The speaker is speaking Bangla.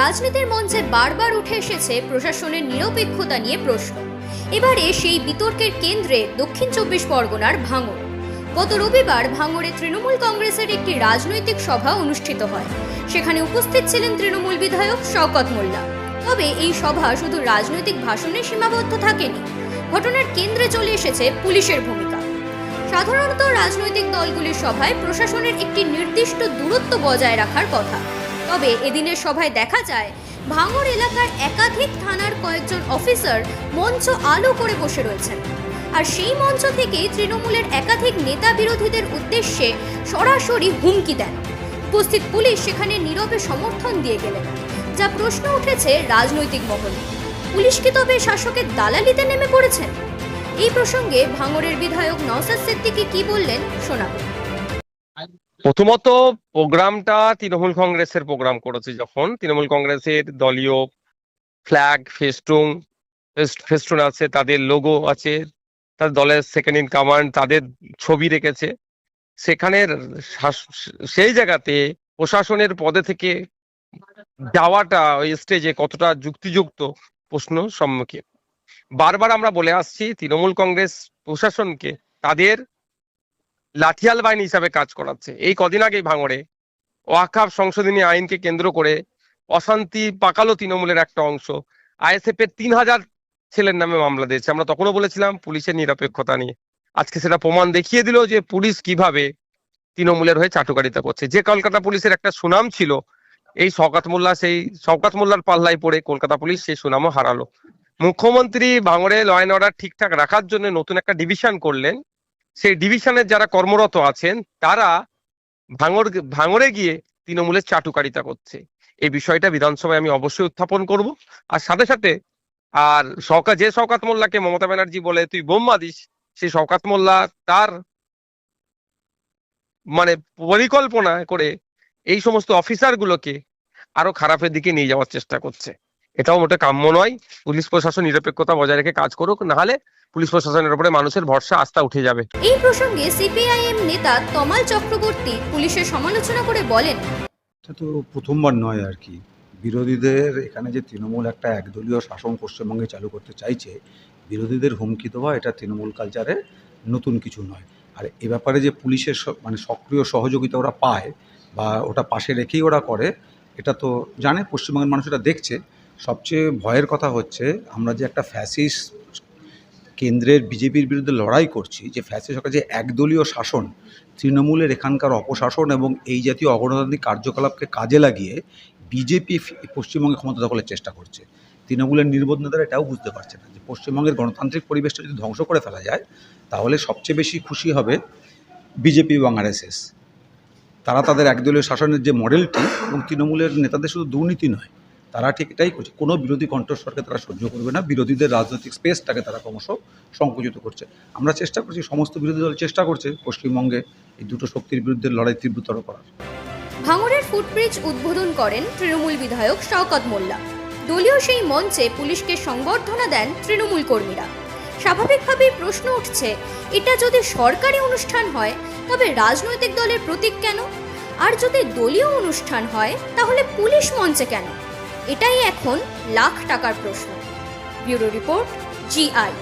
রাজনীতির মঞ্চে বারবার উঠে এসেছে প্রশাসনের নিরপেক্ষতা নিয়ে প্রশ্ন। এবারে সেই বিতর্কের কেন্দ্রে দক্ষিণ চব্বিশ পরগনার ভাঙড়। গত রবিবার ভাঙড়ে তৃণমূল কংগ্রেসের একটি রাজনৈতিক সভা অনুষ্ঠিত হয়। সেখানে উপস্থিত ছিলেন তৃণমূল বিধায়ক শওকত মোল্লা। তবে এই সভা শুধু রাজনৈতিক ভাষণে সীমাবদ্ধ থাকেনি, ঘটনার কেন্দ্রে চলে এসেছে পুলিশের ভূমিকা। সাধারণত রাজনৈতিক দলগুলির সভায় প্রশাসনের একটি নির্দিষ্ট দূরত্ব বজায় রাখার কথা। তবে এদিনের সভায় দেখা যায়, ভাঙড় এলাকার একাধিক থানার কয়েকজন অফিসার মঞ্চ আলো করে বসে রয়েছেন। আর সেই মঞ্চ থেকেই তৃণমূলের একাধিক নেতা বিরোধীদের উদ্দেশ্যে সরাসরি হুমকি দেন। উপস্থিত পুলিশ সেখানে নীরবে সমর্থন দিয়ে গেলেন, যা প্রশ্ন উঠেছে রাজনৈতিক মহলে। পুলিশ কি তবে শাসকের দালালিতে নেমে পড়েছেন? এই প্রসঙ্গে ভাঙড়ের বিধায়ক নওসাদ সিদ্দিকী কি বললেন শোনাবো। প্রথমত প্রোগ্রামটা তৃণমূল কংগ্রেসের প্রোগ্রাম করেছে যখন। তৃণমূল কংগ্রেসের দলীয় ফ্ল্যাগ ফেস্টুন ফেস্টুন আছে, তাদের লোগো আছে তার দলের সেকেন্ড ইন কমান্ড তাদের ছবি রেখেছে। সেখানে সেই জায়গাতে প্রশাসনের পদে থেকে যাওয়াটা ওই স্টেজে কতটা যুক্তিযুক্ত প্রশ্ন সম্মুখীন। বারবার আমরা বলে আসছি, তৃণমূল কংগ্রেস প্রশাসনকে তাদের লাঠিয়াল বাহিনী হিসাবে কাজ করাচ্ছে। এই কদিন আগেই ভাঙড়ে ওয়াকাফ সংশোধনী আইনকে কেন্দ্র করে অশান্তি পাকালো তৃণমূলের একটা অংশ। আইএসএফ এর তিন হাজার ছেলের নামে মামলা দিয়েছে। আমরা তখনও বলেছিলাম পুলিশের নিরপেক্ষতা নিয়ে। আজকে সেটা প্রমাণ দেখিয়ে দিল যে পুলিশ কীভাবে তৃণমূলের হয়ে চাটুকারিতা করছে। যে কলকাতা পুলিশের একটা সুনাম ছিল, এই শওকাত মোল্লা সেই শওকাত মোল্লার পাল্লায় পড়ে কলকাতা পুলিশ সেই সুনামও হারালো। মুখ্যমন্ত্রী ভাঙড়ে ল অ্যান্ড অর্ডার ঠিকঠাক রাখার জন্য নতুন একটা ডিভিশন করলেন। সেই ডিভিশনের যারা কর্মরত আছেন, তারা ভাঙর, ভাঙরে গিয়ে তৃণমূলের চাটুকারিতা করছে। এই বিষয়টা বিধানসভায় আমি অবশ্যই উত্থাপন করব। আর সাথে সাথে, আর শওকা যে শওকাত মোল্লাকে মমতা ব্যানার্জি বলে তুই বোম্মা দিস সেই শওকাত মোল্লা তার মানে পরিকল্পনা করে এই সমস্ত অফিসারগুলোকে আরও খারাপের দিকে নিয়ে যাওয়ার চেষ্টা করছে। এটাও মোটে কাম্য নয়। পুলিশ প্রশাসন নিরপেক্ষতা বজায় রেখে কাজ করুক নাহলে পুলিশ প্রশাসনের উপরে মানুষের ভরসা আস্থা উঠে যাবে। এই প্রসঙ্গে সিপিআইএম নেতা তমাল চক্রবর্তী পুলিশের সমালোচনা করে বলেন এটা তো প্রথমবার নয় আর কি। বিরোধীদের এখানে যে তৃণমূল একটা একদলীয় শাসন পশ্চিমবঙ্গে চালু করতে চাইছে বিরোধীদের হুমকি দেওয়া এটা তৃণমূল কালচারে নতুন কিছু নয়। আর এ ব্যাপারে যে পুলিশের মানে সক্রিয় সহযোগিতা ওরা পায় বা ওটা পাশে রেখেই ওরা করে এটা তো জানে পশ্চিমবঙ্গের মানুষ এটা দেখছে। সবচেয়ে ভয়ের কথা হচ্ছে, আমরা যে একটা ফ্যাসিস কেন্দ্রের বিজেপির বিরুদ্ধে লড়াই করছি, যে ফ্যাসিস সরকার যে একদলীয় শাসন, তৃণমূলের এখানকার অপশাসন এবং এই জাতীয় অগণতান্ত্রিক কার্যকলাপকে কাজে লাগিয়ে বিজেপি পশ্চিমবঙ্গে ক্ষমতা দখলের চেষ্টা করছে। তৃণমূলের নির্বোধ নেতারা এটাও বুঝতে পারছে না যে পশ্চিমবঙ্গের গণতান্ত্রিক পরিবেশটা যদি ধ্বংস করে ফেলা যায়, তাহলে সবচেয়ে বেশি খুশি হবে বিজেপি এবং আরএসএস। তারা তাদের একদলীয় শাসনের যে মডেলটি এবং তৃণমূলের নেতাদের শুধু দুর্নীতি নয় তারা ঠিক এটাই করছে। কোনো বিরোধী কণ্ঠস্বরকে তারা সহ্য করবে না, বিরোধীদের রাজনৈতিক স্পেসটাকে তারা ক্রমশ সংকুচিত করছে। আমরা চেষ্টা করছি, সমস্ত বিরোধী দল চেষ্টা করছে পশ্চিমবঙ্গে এই দুটো শক্তির বিরুদ্ধে লড়াই তীব্রতর করার। ভাঙড়ের ফুটব্রিজ উদ্বোধন করেন তৃণমূল বিধায়ক শওকত মোল্লা। দলীয় সেই মঞ্চে পুলিশকে সংবর্ধনা দেন তৃণমূল কর্মীরা। স্বাভাবিকভাবেই প্রশ্ন উঠছে, এটা যদি সরকারি অনুষ্ঠান হয়, তবে রাজনৈতিক দলের প্রতীক কেন? আর যদি দলীয় অনুষ্ঠান হয়, তাহলে পুলিশ মঞ্চে কেন? এটাই এখন লাখ টাকার প্রশ্ন। Bureau report GI